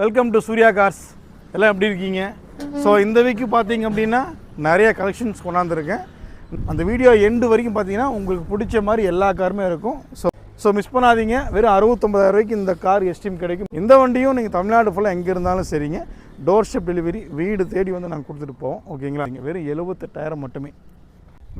Welcome to Surya cars எல்லாம் எப்படி இருக்கீங்க? ஸோ இந்த வீக்கு பார்த்தீங்க அப்படின்னா நிறைய கலெக்ஷன்ஸ் கொண்டாந்துருக்கேன். அந்த வீடியோ எண்டு வரைக்கும் பார்த்தீங்கன்னா உங்களுக்கு பிடிச்ச மாதிரி எல்லா காருமே இருக்கும். ஸோ ஸோ மிஸ் பண்ணாதீங்க. வெறும் அறுபத்தொம்பதாயிரம் ரூபாய்க்கு இந்த கார் எஸ்டீம் கிடைக்கும். இந்த வண்டியும் நீங்கள் தமிழ்நாடு ஃபுல்லாக எங்கே இருந்தாலும் சரிங்க. டோர் ஸ்டெப் டெலிவரி வீடு தேடி வந்து நாங்கள் கொடுத்துட்டு போவோம். ஓகேங்களா நீங்கள் வெறும் எழுபத்தெட்டாயிரம் மட்டுமே.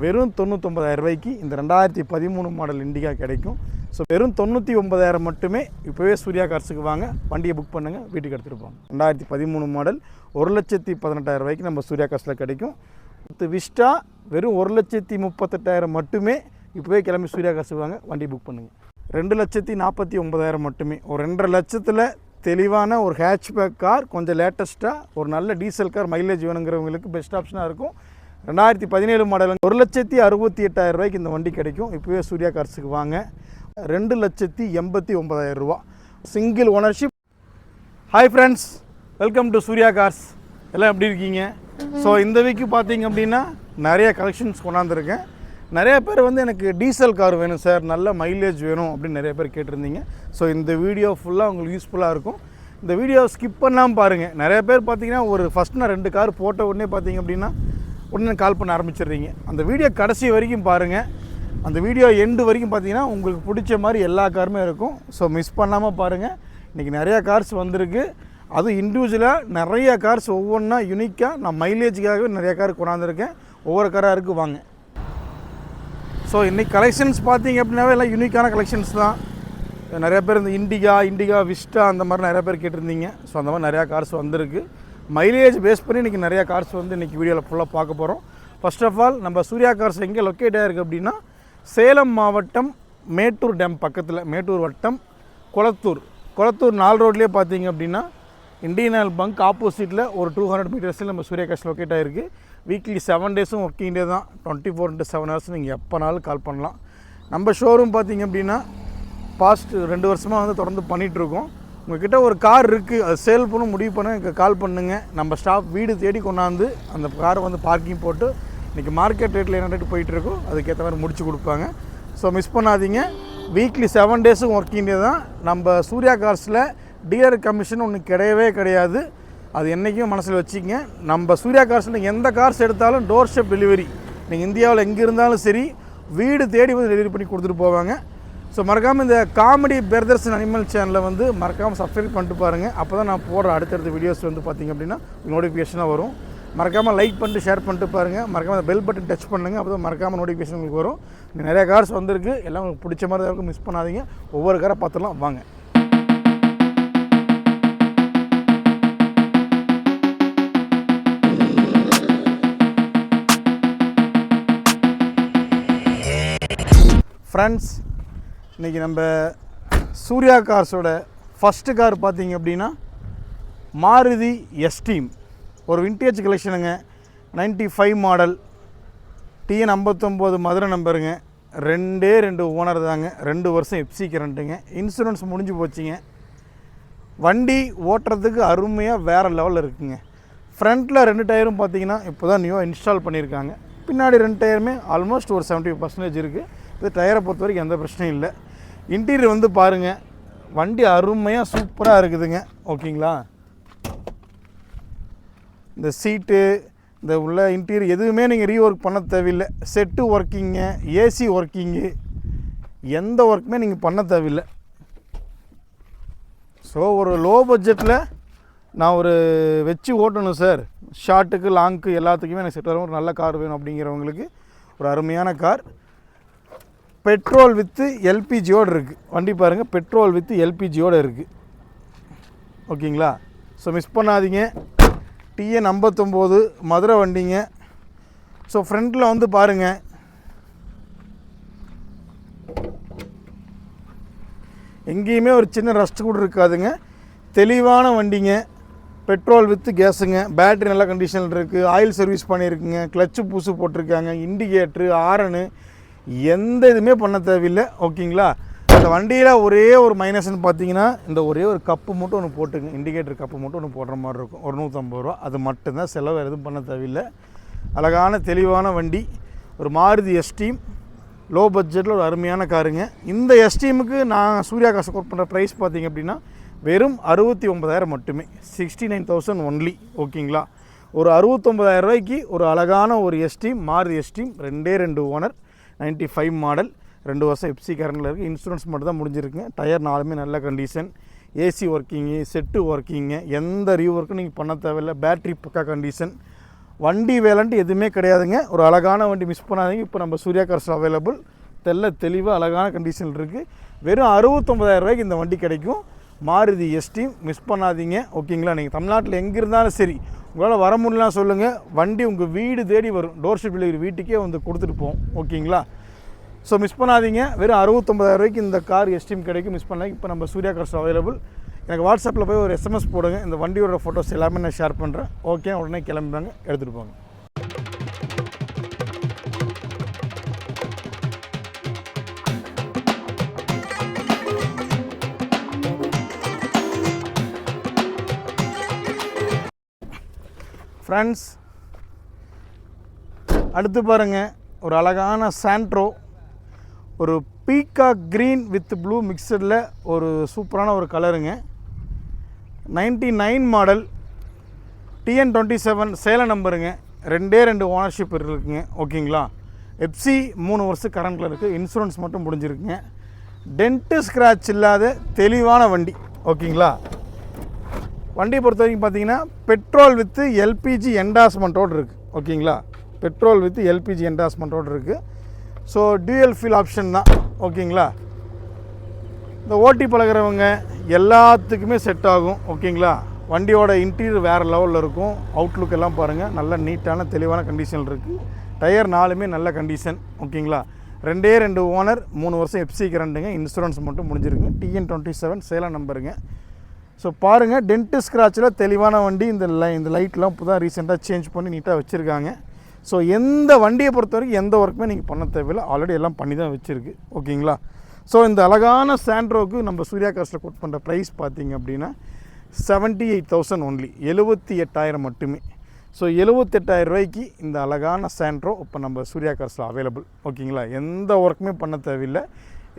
வெறும் தொண்ணூத்தொம்பதாயிரம் ரூபாய்க்கு இந்த ரெண்டாயிரத்தி பதிமூணு மாடல் இண்டிகா கிடைக்கும். ஸோ வெறும் தொண்ணூற்றி ஒன்பதாயிரம் மட்டுமே இப்போவே சூர்யா கார்ஸுக்கு வாங்க வண்டியை புக் பண்ணுங்கள் வீட்டுக்கு எடுத்துகிட்டு போங்க. ரெண்டாயிரத்தி பதிமூணு மாடல் ஒரு லட்சத்தி பதினெட்டாயிரம் ரூபாய்க்கு நம்ம சூர்யா கார்ஸில் கிடைக்கும். அடுத்து விஸ்டா வெறும் ஒரு லட்சத்தி முப்பத்தெட்டாயிரம் மட்டுமே இப்போவே கிளம்பி சூர்யா கார்ஸுக்கு வாங்க வண்டி புக் பண்ணுங்கள் ரெண்டு லட்சத்தி நாற்பத்தி ஒன்பதாயிரம் மட்டுமே. ஒரு ரெண்டரை லட்சத்தில் தெளிவான ஒரு ஹேட்ச்பேக் கார் கொஞ்சம் லேட்டஸ்ட்டாக ஒரு நல்ல டீசல் கார் மைலேஜ் வேணுங்கிறவங்களுக்கு பெஸ்ட் ஆப்ஷனாக இருக்கும். ரெண்டாயிரத்தி பதினேழு மாடல் ஒரு லட்சத்தி அறுபத்தி எட்டாயிரம் ரூபாய்க்கு இந்த வண்டி கிடைக்கும். இப்போவே சூர்யா கார்ஸுக்கு வாங்க. ரெண்டு லட்சத்தி எண்பத்தி ஒன்பதாயிரம் ரூபா. Single ownership hi friends welcome to Surya cars எல்லாம் எப்படி இருக்கீங்க? ஸோ இந்த வீக்கு பார்த்தீங்க அப்படின்னா நிறைய கலெக்ஷன்ஸ் கொண்டாந்துருக்கேன். நிறைய பேர் வந்து எனக்கு டீசல் கார் வேணும் சார் நல்ல மைலேஜ் வேணும் அப்படின்னு நிறைய பேர் கேட்டிருந்தீங்க. ஸோ இந்த வீடியோ ஃபுல்லாக உங்களுக்கு யூஸ்ஃபுல்லாக இருக்கும். இந்த வீடியோ ஸ்கிப் பண்ணாமல் பாருங்கள் நிறைய பேர் பார்த்தீங்கன்னா ஒரு ஃபஸ்ட் நான் ரெண்டு கார் போட்ட உடனே பார்த்தீங்க அப்படின்னா உடனே கால் பண்ண ஆரம்பிச்சிடுறீங்க. அந்த வீடியோ கடைசி வரைக்கும் பாருங்கள் அந்த வீடியோ எண்டு வரைக்கும் பார்த்தீங்கன்னா உங்களுக்கு பிடிச்ச மாதிரி எல்லா காருமே இருக்கும். ஸோ மிஸ் பண்ணாமல் பாருங்கள் இன்றைக்கி நிறையா கார்ஸ் வந்திருக்கு. அதுவும் இண்டிவிஜுவலாக நிறைய கார்ஸ் ஒவ்வொன்றா யூனிக்காக நான் மைலேஜுக்காகவே நிறையா கார் கொண்டாந்துருக்கேன். ஒவ்வொரு காராக இருக்குது வாங்க. ஸோ இன்றைக்கி கலெக்ஷன்ஸ் பார்த்தீங்க அப்படின்னாவே எல்லாம் யூனிக்கான கலெக்ஷன்ஸ் தான். நிறையா பேர் இந்த இண்டிகா இண்டிகா விஸ்டா அந்த மாதிரி நிறையா பேர் கேட்டிருந்தீங்க. ஸோ அந்த மாதிரி நிறையா கார்ஸ் வந்திருக்கு. மைலேஜ் பேஸ் பண்ணி இன்றைக்கி நிறையா கார்ஸ் வந்து இன்றைக்கி வீடியோவில் ஃபுல்லாக பார்க்க போகிறோம் ஃபர்ஸ்ட் ஆஃப் ஆல் நம்ம சூர்யா கார்ஸ் எங்கே லொக்கேட் ஆகிருக்கு அப்படின்னா சேலம் மாவட்டம் மேட்டூர் டேம் பக்கத்தில் மேட்டூர் வட்டம் குளத்தூர். குளத்தூர் நாலு ரோட்லேயே பார்த்தீங்க அப்படின்னா இந்தியன் ஆயில் பங்க் ஆப்போசிட்டில் ஒரு டூ ஹண்ட்ரட் மீட்டர்ஸில் நம்ம சூர்யா கார்ஸ் லொக்கேட் ஆகிருக்கு வீக்லி செவன் டேஸும் ஒர்க்கிங் டே தான். Twenty four into seven hours நீங்கள் எப்போனாலும் கால் பண்ணலாம். நம்ம ஷோரூம் பார்த்தீங்க அப்படின்னா பாஸ்ட் ரெண்டு வருஷமாக வந்து தொடர்ந்து பண்ணிகிட்ருக்கோம் உங்ககிட்ட ஒரு கார் இருக்குது அது சேல் பண்ண முடிவு பண்ண எனக்கு கால் பண்ணுங்கள் நம்ம ஸ்டாஃப் வீடு தேடி கொண்டாந்து அந்த காரை வந்து பார்க்கிங் போட்டு இன்றைக்கி மார்க்கெட் ரேட்டில் என்ன ரேட் போயிட்டுருக்கோ அதுக்கேற்ற மாதிரி முடிச்சு கொடுப்பாங்க. ஸோ மிஸ் பண்ணாதீங்க. வீக்லி செவன் டேஸும் ஒர்க்கிங் டே தான். நம்ம சூர்யா கார்ஸில் டீலர் கமிஷன் ஒன்று கிடையவே கிடையாது. அது என்றைக்கும் மனசில் வச்சுக்கங்க. நம்ம சூர்யா கார்ஸில் எந்த கார்ஸ் எடுத்தாலும் டோர் ஸ்டெப் டெலிவரி நீங்கள் இந்தியாவில் எங்கே இருந்தாலும் சரி வீடு தேடி வந்து டெலிவரி பண்ணி கொடுத்துட்டு போவாங்க. ஸோ மறக்காமல் இந்த காமெடி பிரதர்ஸ் அனிமல் சேனலை வந்து மறக்காமல் சப்ஸ்கிரைப் பண்ணிட்டு பாருங்கள் அப்போ தான் நான் போடுற அடுத்தடுத்த வீடியோஸ் வந்து பார்த்திங்க அப்படின்னா நோட்டிஃபிகேஷனாக வரும். மறக்காமல் லைக் பண்ணிட்டு ஷேர் பண்ணிட்டு பாருங்கள் மறக்காமல் பெல் பட்டன் டச் பண்ணுங்கள் அப்போ தான் மறக்காமல் நோட்டிஃபிகேஷன் உங்களுக்கு வரும். நிறைய கார்ஸ் வந்திருக்கு. எல்லாம் உங்களுக்கு பிடிச்ச மாதிரி தான் இருக்கும் மிஸ் பண்ணாதீங்க. ஒவ்வொரு காரை பார்த்துலாம் வாங்க. ஃப்ரெண்ட்ஸ் இன்றைக்கி நம்ம சூர்யா கார்ஸோட ஃபஸ்ட்டு கார் பார்த்தீங்க அப்படின்னா மாருதி எஸ்டீம் ஒரு விண்டேஜ் கலெக்ஷனுங்க 95 ஃபைவ் மாடல் டிஎன் ஐம்பத்தொம்போது மதுரை நம்பருங்க ரெண்டே ரெண்டு ஓனர் தாங்க. ரெண்டு வருஷம் எப்சி கரண்ட்டுங்க இன்சூரன்ஸ் முடிஞ்சு போச்சுங்க. வண்டி ஓட்டுறதுக்கு அருமையாக வேறு லெவலில் இருக்குங்க. ஃப்ரண்ட்டில் ரெண்டு டயரும் பார்த்தீங்கன்னா இப்போ தான் நியூவாக இன்ஸ்டால் பண்ணியிருக்காங்க. பின்னாடி ரெண்டு டயருமே ஆல்மோஸ்ட் ஒரு 70% பர்சன்டேஜ் இருக்குது இது டயரை பொறுத்த வரைக்கும் எந்த பிரச்சனையும் இல்லை. இன்டீரியர் வந்து பாருங்கள் வண்டி அருமையாக சூப்பராக இருக்குதுங்க. ஓகேங்களா? இந்த சீட்டு இந்த உள்ள இன்டீரியர் எதுவுமே நீங்கள் ரீஒர்க் பண்ண தேவையில்லை. செட்டு ஒர்க்கிங்கு ஏசி ஒர்க்கிங்கு எந்த ஒர்க்குமே நீங்கள் பண்ண தேவையில்லை. ஸோ ஒரு லோ பட்ஜெட்டில் நான் ஒரு வச்சு ஓட்டணும் சார் ஷார்ட்டுக்கு லாங்க்கு எல்லாத்துக்குமே எனக்கு செட் வரும் ஒரு நல்ல கார் வேணும் அப்படிங்கிறவங்களுக்கு ஒரு அருமையான கார் பெட்ரோல் வித்து எல்பிஜியோடு இருக்குது வண்டி பாருங்கள் பெட்ரோல் வித்து எல்பிஜியோடு இருக்குது ஓகேங்களா? ஸோ மிஸ் பண்ணாதீங்க. டிஎன் ஐம்பத்தொம்போது மதுரை வண்டிங்க. ஸோ ஃப்ரண்ட்டில் வந்து பாருங்கள் எங்கேயுமே ஒரு சின்ன ரஸ்ட் கூட இருக்காதுங்க. தெளிவான வண்டிங்க. Petrol with கேஸுங்க. பேட்டரி நல்ல கண்டிஷனில் இருக்குது ஆயில் சர்வீஸ் பண்ணியிருக்குங்க. கிளச்சு பூசு போட்டிருக்காங்க. இண்டிகேட்ரு ஆரனு எந்த இதுவுமே பண்ண தேவையில்லை ஓகேங்களா? இந்த வண்டியில் ஒரே ஒரு மைனஸ்னு பார்த்தீங்கன்னா இந்த ஒரே ஒரு கப்பு மட்டும் ஒன்று போட்டுங்க இண்டிகேட்டர் கப்பு மட்டும் ஒன்று போடுற மாதிரி இருக்கும். ஒரு நூற்றம்பது ரூபா. அது மட்டும்தான் செலவு எதுவும் பண்ண தேவையில்லை. அழகான தெளிவான வண்டி. ஒரு மாருதி எஸ்டீம் லோ பட்ஜெட்டில் ஒரு அருமையான காருங்க. இந்த எஸ்டீமுக்கு நான் சூர்யா காசு கோட் பண்ணுற ப்ரைஸ் பார்த்தீங்க அப்படின்னா வெறும் அறுபத்தி ஒன்பதாயிரம் மட்டுமே. சிக்ஸ்டி நைன் தௌசண்ட் ஒன்லி ஓகேங்களா? ஒரு அறுபத்தொம்பதாயிரம் ரூபாய்க்கு ஒரு அழகான ஒரு எஸ்டீம் மாருதி எஸ்டீம் ரெண்டே ரெண்டு ஓனர் 95 ஃபைவ் மாடல் ரெண்டு வருஷம் எஃப்சி கரண்டில் இருக்குது இன்சூரன்ஸ் மட்டும் தான் முடிஞ்சிருக்குங்க. டயர் நாலுமே நல்ல condition AC working set working எந்த ரீ ஒர்க்கும் நீங்கள் பண்ண தேவையில்லை. பேட்ரி பக்கா கண்டிஷன் வண்டி வேலைன்ட்டு எதுவுமே கிடையாதுங்க. ஒரு அழகான வண்டி மிஸ் பண்ணாதீங்க. இப்போ நம்ம சூர்யா கார்ஸ் அவைலபிள் தெல்ல தெளிவாக அழகான கண்டிஷன் இருக்குது வெறும் அறுபத்தொம்பதாயிரம் ரூபாய்க்கு இந்த வண்டி கிடைக்கும். மாருதி எஸ்டி மிஸ் பண்ணாதீங்க ஓகேங்களா நீங்கள் தமிழ்நாட்டில் எங்கே இருந்தாலும் சரி உங்களால் வர முடியலாம் சொல்லுங்கள் வண்டி உங்கள் வீடு தேடி வரும். டோர் ஸ்டெப் டெலிவரி வீட்டுக்கே வந்து கொடுத்துட்டு போவோம் ஓகேங்களா ஸோ மிஸ் பண்ணாதீங்க. வெறும் அறுபத்தொம்பதாயிரம் ரூபாய்க்கு இந்த கார் எஸ்டீம் கிடைக்கும் மிஸ் பண்ணலாம். இப்போ நம்ம சூர்யா கார்ஸ் அவைலபிள் எனக்கு வாட்ஸ்அப்பில் போய் ஒரு எஸ்எம்எஸ் போடுங்க. இந்த வண்டியோட ஃபோட்டோஸ் எல்லாமே நான் ஷேர் பண்ணுறேன் ஓகே உடனே கிளம்புறாங்க எடுத்துகிட்டு போங்க. ஃப்ரெண்ட்ஸ் அடுத்து பாருங்கள் ஒரு அழகான சாண்ட்ரோ ஒரு பீக்கா க்ரீன் வித் ப்ளூ மிக்சடில் ஒரு சூப்பரான ஒரு கலருங்க. 99 nine model TN twenty seven சேலை நம்பருங்க. ரெண்டே ரெண்டு ஓனர்ஷிப் இருக்குங்க ஓகேங்களா எப்சி மூணு வருஷம் கரண்டில் இருக்குது இன்சூரன்ஸ் மட்டும் முடிஞ்சிருக்குங்க. டென்ட்டு ஸ்க்ராட்ச் இல்லாத தெளிவான வண்டி ஓகேங்களா வண்டியை பொறுத்த வரைக்கும் பார்த்தீங்கன்னா பெட்ரோல் வித்து எல்பிஜி என்டாஸ்மெண்ட்டோடு இருக்குது ஓகேங்களா? பெட்ரோல் வித்து எல்பிஜி என்டாஸ்மெண்ட்டோடு இருக்குது ஸோ டியூஎல் ஃபீல் ஆப்ஷன் தான். ஓகேங்களா? இந்த ஓட்டி பழகுறவங்க எல்லாத்துக்குமே செட் ஆகும். ஓகேங்களா? வண்டியோட இன்டீரியர் வேறு லெவலில் இருக்கும். அவுட்லுக் எல்லாம் பாருங்கள் நல்ல நீட்டான தெளிவான கண்டிஷன் இருக்குது டயர் நாலுமே நல்ல கண்டிஷன் ஓகேங்களா? ரெண்டே ரெண்டு ஓனர் மூணு வருஷம் எஃப்சி கரண்டுங்க இன்சூரன்ஸ் மட்டும் முடிஞ்சிருக்கு. டிஎன் டுவெண்ட்டி செவன் சேலம் நம்பருங்க ஸோ பாருங்கள் டென்ட்டு ஸ்க்ராட்சில் தெளிவான வண்டி இந்த லை இந்த லைட்லாம் இப்போ தான் ரீசெண்டாக சேஞ்ச் பண்ணி நீட்டாக வச்சுருக்காங்க. ஸோ எந்த வண்டியை பொறுத்த வரைக்கும் எந்த ஒர்க்குமே நீங்கள் பண்ண தேவையில்லை. ஆல்ரெடி எல்லாம் பண்ணி தான் வச்சுருக்கு. ஓகேங்களா ஸோ இந்த அழகான சாண்ட்ரோக்கு நம்ம சூர்யா காஸ்ட்டில் கோட் பண்ணுற ப்ரைஸ் பார்த்தீங்க அப்படின்னா செவன்ட்டி எயிட் தௌசண்ட் ஒன்லி எழுபத்தி எட்டாயிரம் மட்டுமே. ஸோ எழுபத்தெட்டாயிரம் ரூபாய்க்கு இந்த அழகான சாண்ட்ரோ இப்போ நம்ம சூர்யா காஸ்ட்டில் அவைலபிள் ஓகேங்களா எந்த ஒர்க்குமே பண்ண தேவையில்லை.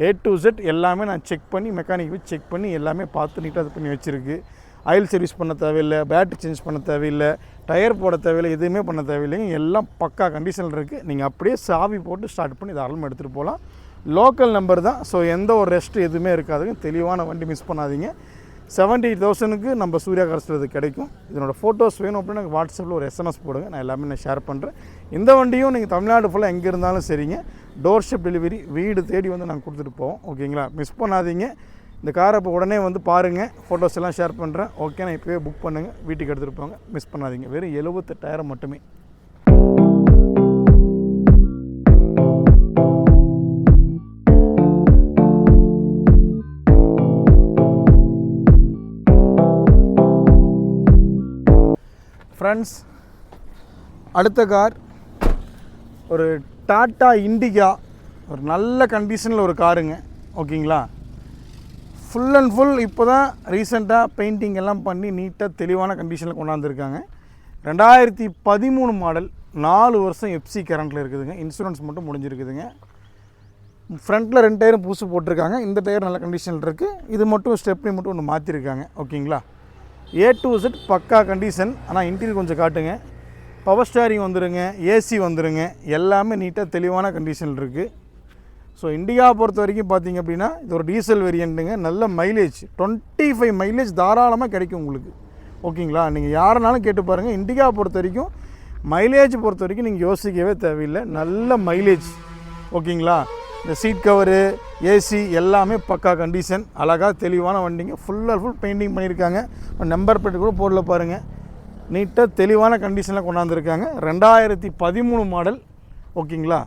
ஏ டு செட் எல்லாமே நான் செக் பண்ணி மெக்கானிக் செக் பண்ணி எல்லாமே பார்த்து நீட்டாக இது பண்ணி வச்சுருக்கு. ஆயில் சர்வீஸ் பண்ண தேவையில்லை பேட்டரி சேஞ்ச் பண்ண தேவையில்லை டயர் போட தேவையில்லை எதுவுமே பண்ண தேவையில்லைங்க. எல்லாம் பக்கா கண்டிஷனில் இருக்குது நீங்கள் அப்படியே சாவி போட்டு ஸ்டார்ட் பண்ணி தாராளமாக எடுத்துகிட்டு போகலாம். லோக்கல் நம்பர் தான். ஸோ எந்த ஒரு ரெஸ்ட் எதுவுமே இருக்காதுங்க. தெளிவான வண்டி மிஸ் பண்ணாதீங்க. செவன்ட்டி எயிட் தௌசண்ட்க்கு நம்ம சூர்யா கார்ஸில் இது கிடைக்கும். இதனோட ஃபோட்டோஸ் வேணும் அப்படின்னா எனக்கு வாட்ஸ்அப்பில் ஒரு எஸ்எம்எஸ் போடுங்க. நான் எல்லாமே நான் ஷேர் பண்ணுறேன் இந்த வண்டியும் நீங்கள் தமிழ்நாடு ஃபுல்லாக எங்கே இருந்தாலும் சரிங்க. டோர் ஸ்டெப் டெலிவரி வீடு தேடி வந்து நாங்கள் கொடுத்துட்டு போவோம். ஓகேங்களா மிஸ் பண்ணாதீங்க. இந்த காரை இப்போ உடனே வந்து பாருங்கள் ஃபோட்டோஸ் எல்லாம் ஷேர் பண்ணுறேன் ஓகே நான் இப்போவே புக் பண்ணுங்கள் வீட்டுக்கு எடுத்துகிட்டு போங்க. மிஸ் பண்ணாதீங்க. வெறும் எழுபத்தெட்டாயிரம் மட்டுமே. ஃப்ரெண்ட்ஸ் அடுத்த கார். ஒரு டாட்டா இண்டிகா ஒரு நல்ல கண்டிஷனில் ஒரு காருங்க. ஓகேங்களா? ஃபுல் அண்ட் ஃபுல் இப்போ தான் ரீசெண்டாக பெயிண்டிங் எல்லாம் பண்ணி நீட்டாக தெளிவான கண்டிஷனில் கொண்டாந்துருக்காங்க. ரெண்டாயிரத்தி பதிமூணு மாடல் நாலு வருஷம் எஃப்சி கரண்ட்டில் இருக்குதுங்க. இன்சூரன்ஸ் மட்டும் முடிஞ்சிருக்குதுங்க. ஃப்ரண்ட்டில் ரெண்டு டயரும் புதுசு போட்டிருக்காங்க. இந்த டயர் நல்ல கண்டிஷனில் இருக்குது இது மட்டும் ஸ்டெப்னி மட்டும் ஒன்று மாற்றிருக்காங்க ஓகேங்களா? ஏ டு செட் பக்கா கண்டிஷன் ஆனால் இன்டீரியர் கொஞ்சம் காட்டுங்க. பவர் ஸ்டாரிங் வந்துருங்க ஏசி வந்துருங்க. எல்லாமே நீட்டாக தெளிவான கண்டிஷனில் இருக்குது ஸோ இண்டியா பொறுத்த வரைக்கும் பார்த்தீங்க அப்படின்னா இது ஒரு டீசல் வேரியண்ட்டுங்க நல்ல மைலேஜ் டுவெண்ட்டி ஃபைவ் மைலேஜ் தாராளமாக கிடைக்கும் உங்களுக்கு. ஓகேங்களா நீங்கள் யாருனாலும் கேட்டு பாருங்கள் இண்டிகா பொறுத்த வரைக்கும் மைலேஜ் பொறுத்த வரைக்கும் நீங்கள் யோசிக்கவே தேவையில்லை. நல்ல மைலேஜ் ஓகேங்களா இந்த சீட் கவரு ஏசி எல்லாமே பக்கா கண்டிஷன் அழகாக தெளிவான வண்டிங்க. ஃபுல்லாக ஃபுல் பெயிண்டிங் பண்ணியிருக்காங்க. நம்பர் பிளேட் கூட போடல பாருங்கள் நீட்டாக தெளிவான கண்டிஷனில் கொண்டாந்துருக்காங்க. ரெண்டாயிரத்தி பதிமூணு மாடல் ஓகேங்களா?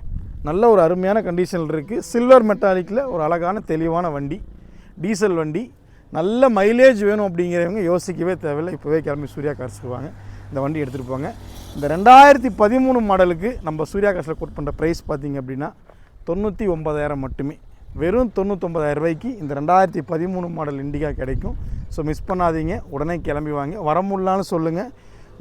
நல்ல ஒரு அருமையான கண்டிஷனில் இருக்குது சில்வர் மெட்டாலிக்கில் ஒரு அழகான தெளிவான வண்டி. டீசல் வண்டி. நல்ல மைலேஜ் வேணும் அப்படிங்கிறவங்க யோசிக்கவே தேவையில்லை. இப்போவே கிளம்பி சூர்யா கார்ஸுக்கு வாங்க. இந்த வண்டி எடுத்துகிட்டு போங்க. இந்த ரெண்டாயிரத்தி பதிமூணு மாடலுக்கு நம்ம சூர்யா காசில் கோட் பண்ணுற ப்ரைஸ் பார்த்திங்க அப்படின்னா தொண்ணூற்றி ஒம்பதாயிரம் மட்டுமே. வெறும் தொண்ணூற்றொம்பதாயிரம் ரூபாய்க்கு இந்த ரெண்டாயிரத்தி பதிமூணு மாடல் இண்டிகா கிடைக்கும். ஸோ மிஸ் பண்ணாதீங்க. உடனே கிளம்பி வாங்க. வர முடியலான்னு சொல்லுங்கள்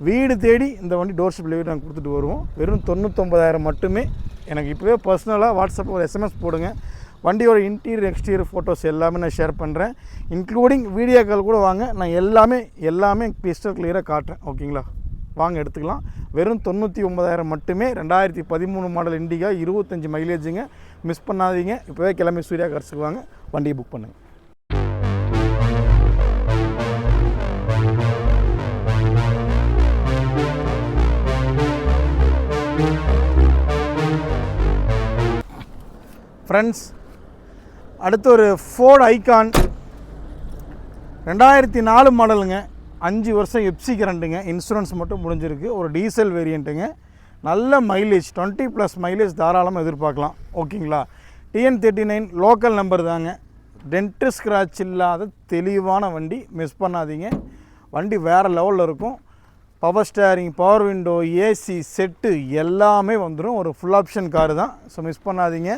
வீடு தேடி இந்த வண்டி டோர் ஸ்டெப் டெலிவரி நாங்கள் கொடுத்துட்டு வருவோம். வெறும் தொண்ணூற்றொம்பதாயிரம் மட்டுமே. எனக்கு இப்போவே பர்சனலாக வாட்ஸ்அப்பில் ஒரு எஸ்எம்எஸ் போடுங்க. வண்டியோட இன்டீரியர் எக்ஸ்டீரியர் ஃபோட்டோஸ் எல்லாமே நான் ஷேர் பண்ணுறேன் இன்க்ளூடிங் வீடியோ கால் கூட வாங்க. நான் எல்லாமே எல்லாமே கிறிஸ்டல் கிளியராக காட்டுறேன். ஓகேங்களா வாங்க எடுத்துக்கலாம். வெறும் தொண்ணூற்றி ஒன்பதாயிரம் மட்டுமே ரெண்டாயிரத்தி பதிமூணு மாடல் இண்டிகா இருபத்தஞ்சி மைலேஜுங்க மிஸ் பண்ணாதீங்க. இப்போவே கிளம்பி சூர்யா கார்ஸுக்கு வாங்க. வண்டியை புக் பண்ணுங்கள் ஃப்ரெண்ட்ஸ் அடுத்து ஒரு ஃபோர்டு ஐகான் ரெண்டாயிரத்தி நாலு மாடலுங்க அஞ்சு வருஷம் எப்சி கரண்ட்டுங்க இன்சூரன்ஸ் மட்டும் முடிஞ்சிருக்கு. ஒரு டீசல் வேரியண்ட்டுங்க நல்ல மைலேஜ் டுவெண்ட்டி ப்ளஸ் மைலேஜ் தாராளமாக எதிர்பார்க்கலாம். ஓகேங்களா TN thirty nine local number தாங்க. டென்ட்டு ஸ்க்ராட்ச் இல்லாத தெளிவான வண்டி மிஸ் பண்ணாதீங்க. வண்டி வேறு லெவலில் இருக்கும். Power steering power window AC set எல்லாமே வந்துடும் ஒரு ஃபுல் ஆப்ஷன் காரு தான். ஸோ மிஸ் பண்ணாதீங்க.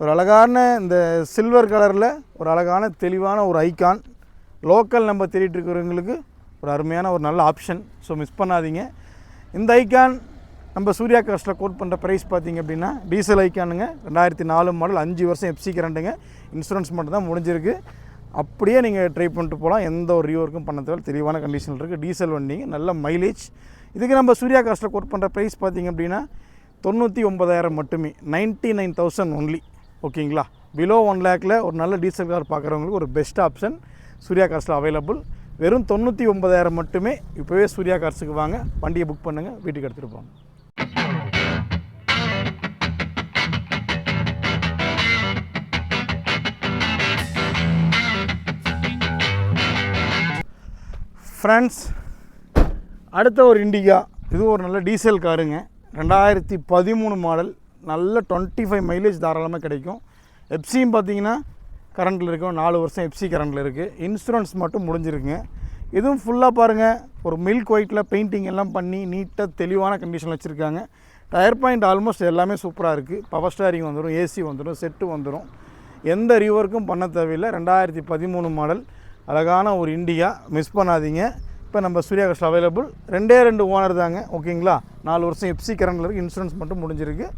ஒரு அழகான இந்த சில்வர் கலரில் ஒரு அழகான தெளிவான ஒரு ஐக்கான் லோக்கல் நம்ம தேடிட்டு இருக்கிறவங்களுக்கு ஒரு அருமையான ஒரு நல்ல ஆப்ஷன். ஸோ மிஸ் பண்ணாதீங்க. இந்த ஐகான் நம்ம சூர்யா காஸ்ட்டில் கோட் பண்ணுற ப்ரைஸ் பார்த்தீங்க அப்படின்னா டீசல் ஐக்கானுங்க ரெண்டாயிரத்தி நாலு மாடல் அஞ்சு வருஷம் எஃப்சி கரண்ட்டுங்க இன்சூரன்ஸ் மட்டும் தான் முடிஞ்சிருக்கு. அப்படியே நீங்கள் ட்ரை பண்ணிட்டு போகலாம் எந்த ஒரு ரியூவருக்கும் பண்ண தேவை தெளிவான கண்டிஷன் இருக்குது டீசல் வண்டிங்க நல்ல மைலேஜ் இதுக்கு நம்ம சூர்யா காஸ்ட்டில் கோட் பண்ணுற ப்ரைஸ் பார்த்தீங்க அப்படின்னா தொண்ணூற்றி ஒன்பதாயிரம் மட்டுமே. நைன்ட்டி நைன் தௌசண்ட் ஒன்லி ஓகேங்களா பிலோ ஒன் லேக்கில் ஒரு நல்ல டீசல் கார் பார்க்குறவங்களுக்கு ஒரு பெஸ்ட் ஆப்ஷன் சூர்யா கார்ஸில் அவைலபிள் வெறும் தொண்ணூற்றி ஒன்பதாயிரம் மட்டுமே இப்போவே சூர்யா கார்ஸுக்கு வாங்க. வண்டியை புக் பண்ணுங்கள் வீட்டுக்கு எடுத்துகிட்டு போங்க. ஃப்ரெண்ட்ஸ் அடுத்த ஒரு இண்டிகா இது ஒரு நல்ல டீசல் காருங்க. ரெண்டாயிரத்தி பதிமூணு மாடல் நல்ல டுவெண்ட்டி ஃபைவ் மைலேஜ் தாராளமாக கிடைக்கும். எப்சியும் பார்த்தீங்கன்னா கரண்டில் இருக்கும் நாலு வருஷம் எப்சி கரண்டில் இருக்குது இன்சூரன்ஸ் மட்டும் முடிஞ்சிருக்குங்க. இதுவும் ஃபுல்லாக பாருங்கள் ஒரு மில்க் ஒயிட்டில் பெயிண்டிங் எல்லாம் பண்ணி நீட்டாக தெளிவான கண்டிஷனில் வச்சுருக்காங்க. டயர் பாயிண்ட் ஆல்மோஸ்ட் எல்லாமே சூப்பராக இருக்குது பவர் ஸ்டாரிங் வந்துடும் ஏசி வந்துடும் செட்டு வந்துடும் எந்த ரிவர்க்கும் பண்ண தேவையில்லை. ரெண்டாயிரத்தி பதிமூணு மாடல் அழகான ஒரு இண்டியா மிஸ் பண்ணாதீங்க. இப்போ நம்ம சூர்யா கஷ்டம் அவைலபிள் ரெண்டே ரெண்டு ஓனர் தாங்க. ஓகேங்களா நாலு வருஷம் எப்சி கரண்டில் இருக்குது இன்சூரன்ஸ் மட்டும் முடிஞ்சிருக்கு.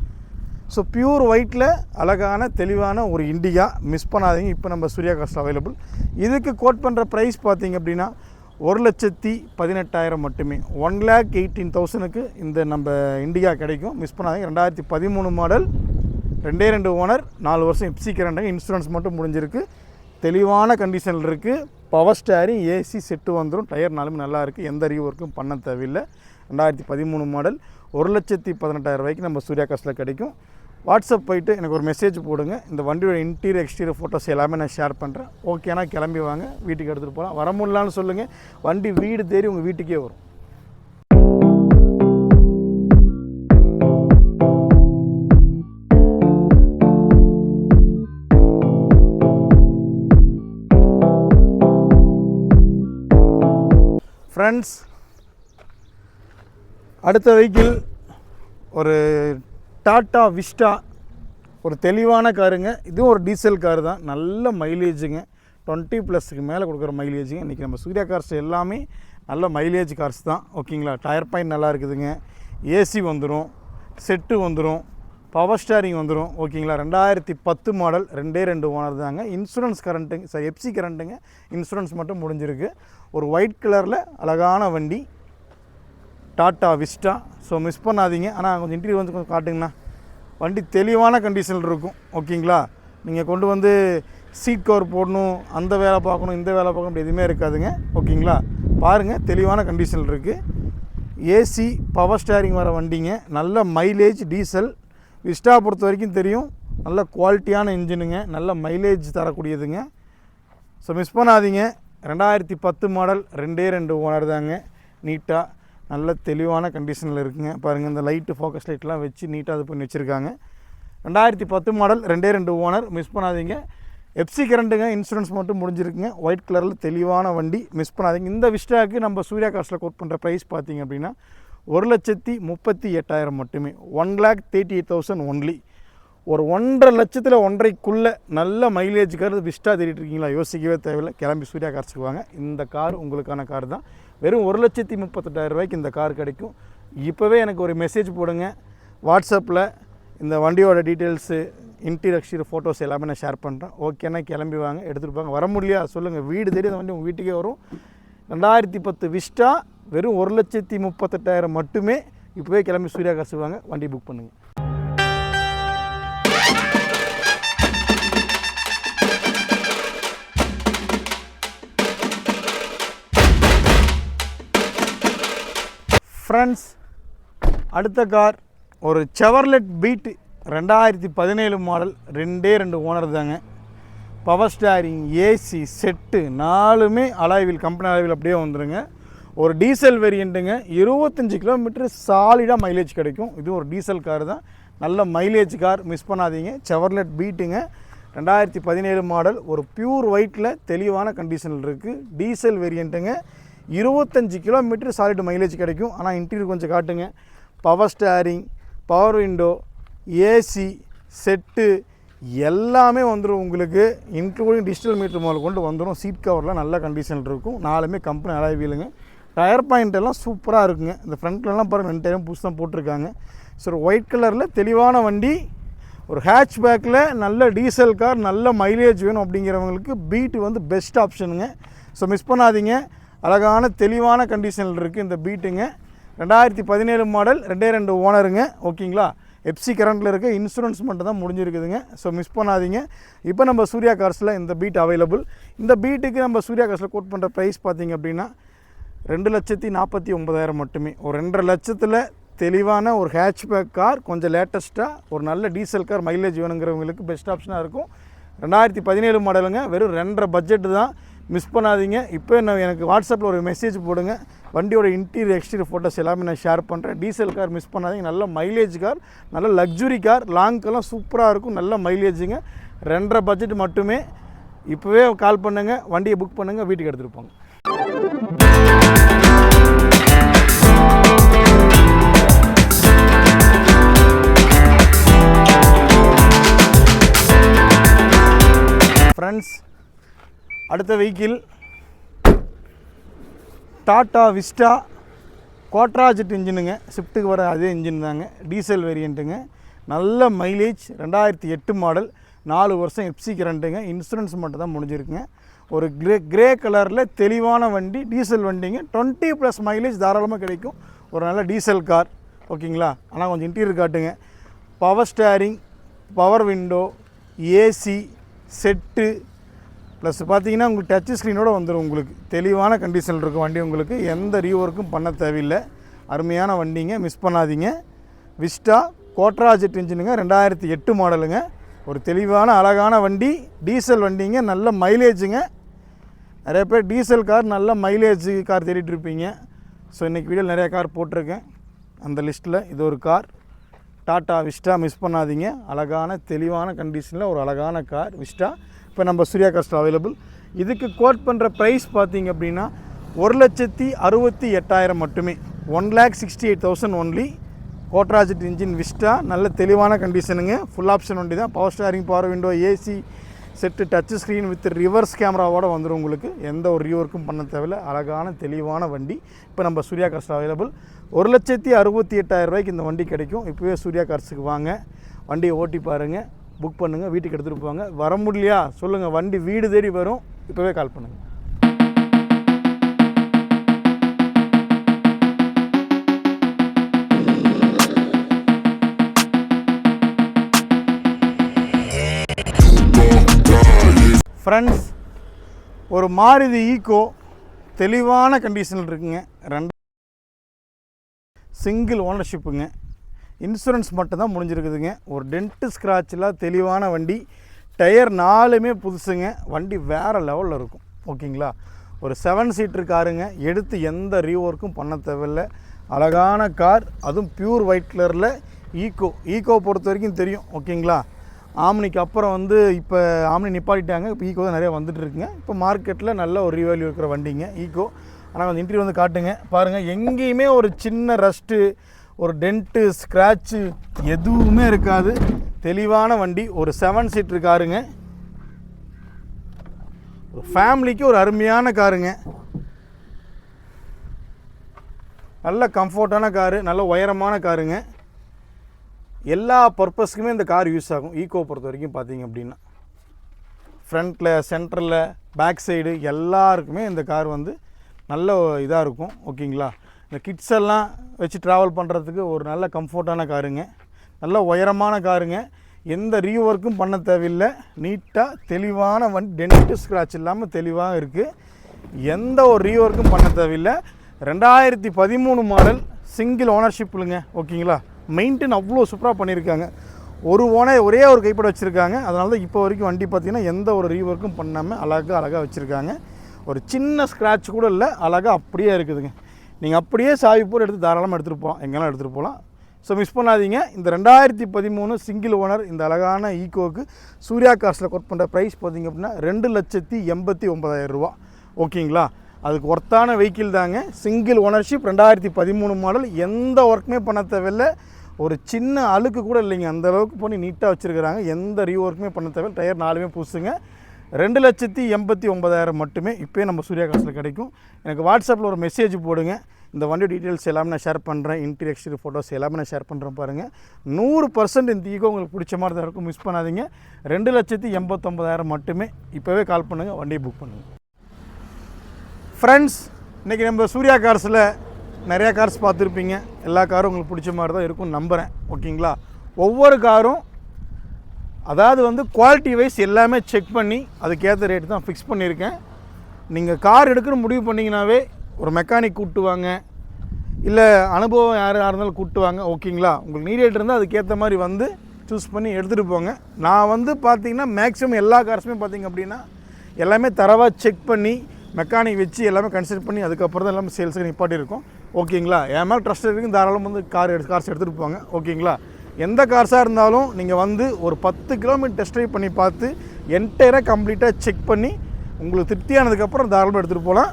ஸோ பியூர் ஒயிட்டில் அழகான தெளிவான ஒரு இண்டிகா மிஸ் பண்ணாதீங்க இப்போ நம்ம சூர்யா காஸ்ட் அவைலபிள் இதுக்கு கோட் பண்ணுற ப்ரைஸ் பார்த்தீங்க அப்படின்னா ஒரு லட்சத்தி பதினெட்டாயிரம் மட்டுமே. ஒன் லேக் எயிட்டீன் தௌசணுக்கு இந்த நம்ம இண்டிகா கிடைக்கும். மிஸ் பண்ணாதீங்க ரெண்டாயிரத்தி பதிமூணு மாடல் ரெண்டே ரெண்டு ஓனர் நாலு வருஷம் இப்சி கரண்டாங்க இன்சூரன்ஸ் மட்டும் முடிஞ்சிருக்கு. தெளிவான கண்டிஷனில் இருக்குது பவர் ஸ்டேரிங் ஏசி செட்டு வந்துடும் டயர் நாலுமே நல்லா இருக்குது எந்த ரீவொர்க்கும் பண்ண தேவையில்லை. ரெண்டாயிரத்தி பதிமூணு மாடல் ஒரு லட்சத்தி பதினெட்டாயிரம் ரூபாய்க்கு நம்ம சூர்யா காஸ்ட்டில் கிடைக்கும். வாட்ஸ்அப் போயிட்டு எனக்கு ஒரு மெசேஜ் போடுங்க. இந்த வண்டியோட இன்டீரியர் எக்ஸ்டீரியர் ஃபோட்டோஸ் எல்லாமே நான் ஷேர் பண்ணுறேன் ஓகேனா கிளம்பி வாங்க. வீட்டுக்கு எடுத்துகிட்டு போகலாம் வர முடியலான்னு சொல்லுங்கள் வண்டி வீடு தேடி உங்கள் வீட்டுக்கே வரும். ஃப்ரெண்ட்ஸ் அடுத்த வெஹிக்கிள் ஒரு டாட்டா விஸ்டா ஒரு தெளிவான காருங்க. இதுவும் ஒரு டீசல் கார் தான். நல்ல மைலேஜுங்க டுவெண்ட்டி ப்ளஸ்க்கு மேலே கொடுக்குற மைலேஜுங்க இன்றைக்கி நம்ம சூர்யா கார்ஸ் எல்லாமே நல்ல மைலேஜ் கார்ஸ் தான். ஓகேங்களா? டயர் பாயிண்ட் நல்லா இருக்குதுங்க. ஏசி வந்துடும் செட்டு வந்துடும் பவர் ஸ்டாரிங் வந்துடும் ஓகேங்களா? ரெண்டாயிரத்தி பத்து மாடல் ரெண்டே ரெண்டு ஓனர் தாங்க. இன்சூரன்ஸ் கரண்ட்டுங்க சார் எஃப்சி கரண்ட்டுங்க இன்சூரன்ஸ் மட்டும் முடிஞ்சிருக்கு. ஒரு ஒயிட் கலரில் அழகான வண்டி. Tata Vista. ஸோ மிஸ் பண்ணாதீங்க. ஆனால் கொஞ்சம் இன்டீரியர் வந்து கொஞ்சம் காட்டுங்கண்ணா. வண்டி தெளிவான கண்டிஷனில் இருக்கும். ஓகேங்களா நீங்கள் கொண்டு வந்து சீட் கவர் போடணும் அந்த வேலை பார்க்கணும் இந்த வேலை பார்க்கணும் எதுவுமே இருக்காதுங்க. ஓகேங்களா பாருங்கள் தெளிவான கண்டிஷனில் இருக்குது ஏசி பவர் ஸ்டேரிங் வர வண்டிங்க. நல்ல மைலேஜ் டீசல் விஸ்டா பொறுத்த வரைக்கும் தெரியும். நல்ல குவாலிட்டியான இன்ஜினுங்க நல்ல மைலேஜ் தரக்கூடியதுங்க. ஸோ மிஸ் பண்ணாதீங்க. ரெண்டாயிரத்தி பத்து மாடல் ரெண்டே ரெண்டு ஓனர் தாங்க. நீட்டாக நல்ல தெளிவான கண்டிஷனில் இருக்குங்க. பாருங்கள் இந்த லைட்டு ஃபோக்கஸ் லைட்லாம் வச்சு நீட்டாக இது பண்ணி வச்சுருக்காங்க. ரெண்டாயிரத்தி பத்து மாடல் ரெண்டே ரெண்டு ஓனர் மிஸ் பண்ணாதீங்க. எஃப்சி கரண்ட்டுங்க இன்சூரன்ஸ் மட்டும் முடிஞ்சிருக்குங்க. ஒயிட் கலரில் தெளிவான வண்டி மிஸ் பண்ணாதீங்க. இந்த விஸ்டாக்கு நம்ம சூர்யா காஸ்ட்டில் கோட் பண்ணுற ப்ரைஸ் பார்த்தீங்க அப்படின்னா ஒரு லட்சத்தி முப்பத்தி எட்டாயிரம் மட்டுமே. One lakh thirty eight thousand only ஒரு ஒன்றரை லட்சத்தில் ஒன்றைக்குள்ளே நல்ல மைலேஜ் கார் விஸ்டா தேடிட்டு இருக்கீங்களா? யோசிக்கவே தேவையில்லை. கிளம்பி சூர்யா கார்ஸுக்கு வாங்க. இந்த கார் உங்களுக்கான கார் தான். வெறும் ஒரு லட்சத்தி முப்பத்தெட்டாயிரம் ரூபாய்க்கு இந்த கார் கிடைக்கும். இப்போவே எனக்கு ஒரு மெசேஜ் போடுங்க. வாட்ஸ்அப்பில் இந்த வண்டியோட டீட்டெயில்ஸு இன்டீரியர் ஃபோட்டோஸ் எல்லாமே நான் ஷேர் பண்ணுறேன் ஓகேன்னா கிளம்பி வாங்க. எடுத்துகிட்டு போங்க. வர முடியலையா? சொல்லுங்கள் வீடு தேடி அந்த வண்டி உங்கள் வீட்டுக்கே வரும். ரெண்டாயிரத்தி பத்து விஸ்டா வெறும் ஒரு லட்சத்தி முப்பத்தெட்டாயிரம் மட்டுமே இப்போவே கிளம்பி சூர்யா காசு வாங்க. வண்டி புக் பண்ணுங்கள் ஃப்ரெண்ட்ஸ் அடுத்த கார் ஒரு செவர்லெட் பீட்டு ரெண்டாயிரத்தி பதினேழு மாடல் ரெண்டே ரெண்டு ஓனர் தாங்க. பவர் ஸ்டாரிங் ஏசி செட்டு நாலுமே அலாய்வில் கம்பெனி அலாய்வில் அப்படியே வந்துருங்க. ஒரு டீசல் வேரியண்ட்டுங்க இருபத்தஞ்சி கிலோமீட்டர் சாலிடாக மைலேஜ் கிடைக்கும். இது ஒரு டீசல் கார் தான். நல்ல மைலேஜ் கார் மிஸ் பண்ணாதீங்க. செவர்லெட் பீட்டுங்க ரெண்டாயிரத்தி பதினேழு மாடல் ஒரு பியூர் ஒயிட்டில் தெளிவான கண்டிஷனில் இருக்குது டீசல் வேரியண்ட்டுங்க இருபத்தஞ்சி கிலோமீட்டர் சாலிட் மைலேஜ் கிடைக்கும். ஆனால் இன்டீரியர் கொஞ்சம் காட்டுங்க. Power steering power window AC set எல்லாமே வந்துடும் உங்களுக்கு. இன்க்ளூடிங் டிஜிட்டல் மீட்டர் முதல் கொண்டு வந்துடும் சீட் கவர்லாம் நல்ல கண்டிஷனில் இருக்கும். நாலுமே கம்பெனி நல்லா வீலுங்க டயர் பாயிண்ட் எல்லாம் சூப்பராக இருக்குங்க. இந்த ஃப்ரண்ட்லலாம் பாருங்கள் ரெண்டு டயரும் புதுசு தான் போட்டிருக்காங்க. ஸோ ஒயிட் கலரில் தெளிவான வண்டி. ஒரு ஹேட்ச் பேக்கில் நல்ல டீசல் கார் நல்ல மைலேஜ் வேணும் அப்படிங்கிறவங்களுக்கு பீட்டு வந்து பெஸ்ட் ஆப்ஷனுங்க ஸோ மிஸ் பண்ணாதீங்க. அழகான தெளிவான கண்டிஷனில் இருக்குது இந்த பீட்டுங்க ரெண்டாயிரத்தி பதினேழு மாடல் ரெண்டே ரெண்டு ஓனருங்க ஓகேங்களா எப்சி கரண்ட்டில் இருக்க இன்சூரன்ஸ் மட்டும் தான் முடிஞ்சிருக்குதுங்க. ஸோ மிஸ் பண்ணாதீங்க. இப்போ நம்ம சூர்யா கார்ஸில் இந்த பீட் அவைலபிள் இந்த பீட்டுக்கு நம்ம சூர்யா கார்ஸில் கோட் பண்ணுற ப்ரைஸ் பார்த்தீங்க அப்படின்னா ரெண்டு லட்சத்தி நாற்பத்தி ஒம்பதாயிரம் மட்டுமே. ஒரு ரெண்டரை லட்சத்தில் தெளிவான ஒரு ஹேட்ச்பேக் கார் கொஞ்சம் லேட்டஸ்ட்டாக ஒரு நல்ல டீசல் கார் மைலேஜ் வேணுங்கிறவங்களுக்கு பெஸ்ட் ஆப்ஷனாக இருக்கும். ரெண்டாயிரத்தி பதினேழு மாடலுங்க வெறும் ரெண்டரை பட்ஜெட்டு தான். மிஸ் பண்ணாதீங்க. இப்போ நான் எனக்கு வாட்ஸ்அப்பில் ஒரு மெசேஜ் போடுங்க. வண்டியோட இன்டீரியர் எக்ஸ்டீரியர் ஃபோட்டோஸ் எல்லாமே நான் ஷேர் பண்ணுறேன் டீசல் கார் மிஸ் பண்ணாதீங்க. நல்ல மைலேஜ் கார் நல்ல லக்ஸுரி கார் லாங்க்கெல்லாம் சூப்பராக இருக்கும். நல்ல மைலேஜுங்க ரெண்டரை பட்ஜெட் மட்டுமே. இப்போவே கால் பண்ணுங்கள் வண்டியை புக் பண்ணுங்கள் வீட்டுக்கு எடுத்துகிட்டு போங்க. ஃப்ரெண்ட்ஸ் அடுத்த வெஹிக்கிள் டாட்டா விஸ்டா கோட்ராஜெட் இன்ஜினுங்க ஸ்விஃப்ட்டுக்கு வர அதே இன்ஜின் தாங்க. டீசல் வேரியண்ட்டுங்க நல்ல மைலேஜ் ரெண்டாயிரத்தி எட்டு மாடல் நாலு வருஷம் எப்சி கரண்ட்டுங்க இன்சூரன்ஸ் மட்டும் தான் முடிஞ்சிருக்குங்க. ஒரு கிரே கிரே கலரில் தெளிவான வண்டி டீசல் வண்டிங்க. டுவெண்ட்டி ப்ளஸ் மைலேஜ் தாராளமாக கிடைக்கும். ஒரு நல்ல டீசல் கார் ஓகேங்களா ஆனால் கொஞ்சம் இன்டீரியர் காட்டுங்க. Power steering power window AC set plus பார்த்தீங்கன்னா உங்களுக்கு டச் ஸ்க்ரீனோட வந்துடும் உங்களுக்கு. தெளிவான கண்டிஷனில் இருக்கும் வண்டி உங்களுக்கு. எந்த ரீஒர்க்கும் பண்ண தேவையில்லை. அருமையான வண்டிங்க. மிஸ் பண்ணாதீங்க. விஸ்டா கோட்ராஜெட் இன்ஜினுங்க ரெண்டாயிரத்தி எட்டு மாடலுங்க ஒரு தெளிவான அழகான வண்டி. டீசல் வண்டிங்க நல்ல மைலேஜுங்க நிறைய பேர் டீசல் கார் நல்ல மைலேஜ் கார் தேடிட்டுருப்பீங்க ஸோ இன்றைக்கி வீடியோவில் நிறையா கார் போட்டிருக்கேன். அந்த லிஸ்ட்டில் இது ஒரு கார் டாட்டா விஸ்டா மிஸ் பண்ணாதீங்க. அழகான தெளிவான கண்டிஷனில் ஒரு அழகான கார் விஸ்டா இப்போ நம்ம சூர்யா காஸ்ட் அவைலபிள் இதுக்கு கோட் பண்ணுற ப்ரைஸ் பார்த்தீங்க அப்படின்னா ஒரு லட்சத்தி அறுபத்தி எட்டாயிரம் மட்டுமே. One lakh sixty eight thousand only Quadrajet engine Vista நல்ல தெளிவான கண்டிஷனுங்க ஃபுல் ஆப்ஷன் வண்டி தான். Power steering power window AC set touch screen with reverse கேமராவோட வந்துடும் உங்களுக்கு. எந்த ஒரு ரீஒர்க்கும் பண்ண தேவையில்ல. அழகான தெளிவான வண்டி. இப்போ நம்ம சூர்யா கார்ஸ் அவைலபிள் ஒரு லட்சத்தி அறுபத்தி எட்டாயிரம் ரூபாய்க்கு இந்த வண்டி கிடைக்கும். இப்போவே சூர்யா கார்ஸுக்கு வாங்க. வண்டியை ஓட்டி பாருங்கள் புக் பண்ணுங்கள் வீட்டுக்கு எடுத்துகிட்டு போவாங்க வர முடியலையா? சொல்லுங்கள் வண்டி வீடு தேடி வரும். இப்போவே கால் பண்ணுங்கள் ஃப்ரெண்ட்ஸ் ஒரு மாருதி ஈக்கோ தெளிவான கண்டிஷனில் இருக்குங்க. ரெண்டு சிங்கிள் ஓனர்ஷிப்புங்க இன்சூரன்ஸ் மட்டும்தான் முடிஞ்சிருக்குதுங்க. ஒரு டென்ட்டு ஸ்க்ராட்சில் தெளிவான வண்டி டயர் நாலுமே புதுசுங்க. வண்டி வேறு லெவலில் இருக்கும். ஓகேங்களா? ஒரு செவன் சீட்டர் காருங்க. எடுத்து எந்த ரீஒர்க்கும் பண்ண தேவையில்ல. அழகான கார். அதுவும் பியூர் ஒயிட் கலரில் ஈக்கோ ஈகோ பொறுத்த வரைக்கும் தெரியும். ஓகேங்களா? ஆம்னிக்கு அப்புறம் வந்து இப்போ ஆம்னி நிப்பாட்டிட்டாங்க. இப்போ ஈகோ தான் நிறைய வந்துட்டு இருக்குங்க இப்போ மார்க்கெட்டில் நல்ல ஒரு ரீவேல்யூ இருக்கிற வண்டிங்க. ஈகோ ஆனால் கொஞ்சம் இன்டர்வியூ வந்து காட்டுங்க. பாருங்கள் எங்கேயுமே ஒரு சின்ன ரஸ்ட்டு ஒரு டென்ட்டு ஸ்க்ராட்சு எதுவுமே இருக்காது. தெளிவான வண்டி ஒரு செவன் சீட்ரு காருங்க. ஒரு ஃபேமிலிக்கு ஒரு அருமையான காருங்க. நல்ல கம்ஃபர்ட்டான காரு நல்ல உயரமான காருங்க. எல்லா பர்பஸ்க்குமே இந்த கார் யூஸ் ஆகும். ஈகோ பொறுத்த வரைக்கும் பார்த்தீங்க அப்படின்னா. ஃப்ரண்ட்டில் சென்டரில் பேக் சைடு எல்லாருக்குமே இந்த கார் வந்து நல்ல இதாக இருக்கும். ஓகேங்களா இந்த கிட்ஸ் எல்லாம் வச்சு ட்ராவல் பண்ணுறதுக்கு ஒரு நல்ல கம்ஃபர்ட்டான காருங்க. நல்ல உயரமான காருங்க. எந்த ரீஒர்க்கும் பண்ண தேவையில்லை. நீட்டாக தெளிவான வண்டி டென்ட் ஸ்க்ராட்ச் இல்லாமல் தெளிவாக இருக்குது எந்த ஒரு ரீஒர்க்கும் பண்ண தேவையில்லை. ரெண்டாயிரத்தி பதிமூணு மாடல் சிங்கிள் ஓனர்ஷிப்புலுங்க ஓகேங்களா? மெயின்டைன் அவ்வளோ சூப்பராக பண்ணியிருக்காங்க. ஒரு ஓனே ஒரே ஒரு கைப்பட வச்சுருக்காங்க. அதனால தான் இப்போ வரைக்கும் வண்டி பார்த்தீங்கன்னா எந்த ஒரு ரீஒர்க்கும் பண்ணாமல் அழகாக அழகாக வச்சுருக்காங்க. ஒரு சின்ன ஸ்க்ராட்ச் கூட இல்லை அழகாக அப்படியே இருக்குதுங்க. நீங்கள் அப்படியே சாவி பூரா எடுத்து தாராளமாக எடுத்துகிட்டு போகலாம். எங்கெல்லாம் எடுத்துகிட்டு போகலாம். ஸோ மிஸ் பண்ணாதீங்க. இந்த ரெண்டாயிரத்தி பதிமூணு சிங்கிள் ஓனர் இந்த அழகான ஈக்கோவுக்கு சூர்யா கார்ஸில் கொட் பண்ணுற ப்ரைஸ் பார்த்தீங்க அப்படின்னா ரெண்டு லட்சத்தி எண்பத்தி ஒம்பதாயிரம் ரூபா. ஓகேங்களா? அதுக்கு ஒர்த்தான வெஹிக்கிள் தாங்க. சிங்கிள் ஓனர்ஷிப் ரெண்டாயிரத்தி பதிமூணு மாடல் எந்த ஒர்க்குமே பண்ண தேவையில்லை. ஒரு சின்ன அழுக்கு கூட இல்லைங்க. அந்த அளவுக்கு பண்ணி நீட்டாக வச்சுருக்கிறாங்க. எந்த ரீ ஒர்க்குமே பண்ண தேவையில்லை. டயர் நாலுமே புதுசுங்க ரெண்டு லட்சத்தி எண்பத்தி ஒன்பதாயிரம் மட்டுமே இப்போயே நம்ம சூர்யா காசில் கிடைக்கும். எனக்கு வாட்ஸ்அப்பில் ஒரு மெசேஜ் போடுங்க. இந்த வண்டி டீட்டெயில்ஸ் எல்லாமே நான் ஷேர் பண்ணுறேன் இன்டீரியர் எக்ஸ்டீரியர் ஃபோட்டோஸ் எல்லாமே நான் ஷேர் பண்ணுறேன் பாருங்கள் நூறு பர்சன்ட் இந்த ஈகோ உங்களுக்கு பிடிச்ச மாதிரி தான் இருக்கும். மிஸ் பண்ணாதீங்க. ரெண்டு லட்சத்தி எண்பத்தொம்பதாயிரம் மட்டுமே இப்போவே கால் பண்ணுங்கள் வண்டியை புக் பண்ணுங்கள் ஃப்ரெண்ட்ஸ் இன்றைக்கி நம்ம சூர்யா கார்ஸில் நிறையா கார்ஸ் பார்த்துருப்பீங்க. எல்லா காரும் உங்களுக்கு பிடிச்ச மாதிரி தான் இருக்கும் நம்புகிறேன் ஓகேங்களா ஒவ்வொரு காரும் அதாவது வந்து குவாலிட்டி வைஸ் எல்லாமே செக் பண்ணி அதுக்கேற்ற ரேட் தான் ஃபிக்ஸ் பண்ணியிருக்கேன். நீங்கள் கார் எடுக்கிற முடிவு பண்ணிங்கனாவே ஒரு மெக்கானிக் கூப்பிட்டு வாங்க இல்லை அனுபவம் யார் யார் இருந்தாலும் கூப்பிட்டு வாங்க ஓகேங்களா உங்களுக்கு நீ ரேட் இருந்தால் அதுக்கேற்ற மாதிரி வந்து சூஸ் பண்ணி எடுத்துகிட்டு போங்க. நான் வந்து பார்த்திங்கன்னா மேக்ஸிமம் எல்லா கார்ஸுமே பார்த்தீங்க அப்படின்னா எல்லாமே தரவாக செக் பண்ணி மெக்கானிக் வச்சு எல்லாமே கன்சிடர் பண்ணி அதுக்கப்புறம் தான் எல்லாமே சேல்ஸுக்கு நிப்பாட்டி இருக்கும் ஓகேங்களா என் மேலே ட்ரஸ்ட் இருக்கு தாராளம் வந்து கார் எடுத்து கார்ஸ் எடுத்துகிட்டு போங்க ஓகேங்களா எந்த கார்ஸாக இருந்தாலும் நீங்கள் வந்து ஒரு பத்து கிலோமீட்டர் டெஸ்ட் ட்ரைவ் பண்ணி பார்த்து என்டையராக கம்ப்ளீட்டாக செக் பண்ணி உங்களுக்கு திருப்தியானதுக்கப்புறம் தாராளமாக எடுத்துகிட்டு போகலாம்.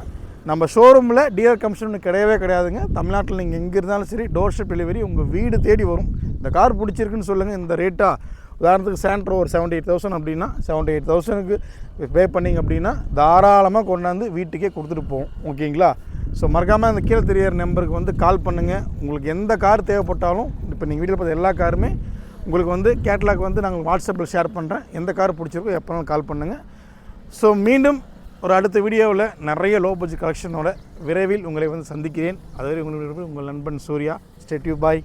நம்ம ஷோரூமில் டீலர் கமிஷன் கிடையவே கிடையாதுங்க. தமிழ்நாட்டில் நீங்கள் எங்கே இருந்தாலும் சரி டோர் ஸ்டெப் டெலிவரி உங்கள் வீடு தேடி வரும். இந்த கார் பிடிச்சிருக்குன்னு சொல்லுங்கள் இந்த ரேட்டாக உதாரணத்துக்கு சேண்ட்ரோ ஒரு செவன்ட்டி எயிட் தௌசண்ட் அப்படின்னா செவன்ட்டி எயிட் தௌசண்ட்க்கு பே பண்ணிங்க அப்படின்னா தாராளமாக கொண்டாந்து வீட்டுக்கே கொடுத்துட்டு போவோம். ஓகேங்களா ஸோ மறக்காமல் அந்த கீழே தெரியற நம்பருக்கு வந்து கால் பண்ணுங்கள் உங்களுக்கு எந்த கார் தேவைப்பட்டாலும் இப்போ நீங்கள் வீட்டில் பார்த்த எல்லா காருமே உங்களுக்கு வந்து கேட்லாக் வந்து நாங்கள் வாட்ஸ்அப்பில் ஷேர் பண்ணுறேன் எந்த கார் பிடிச்சிருக்கோ எப்போனாலும் கால் பண்ணுங்கள் ஸோ மீண்டும் ஒரு அடுத்த வீடியோவில் நிறைய லோ பட்ஜெட் கலெக்ஷனோட விரைவில் உங்களை வந்து சந்திக்கிறேன். அதுவரை உங்களுக்கு உங்கள் நண்பன் சூர்யா. ஸ்டேட்யூ பாய்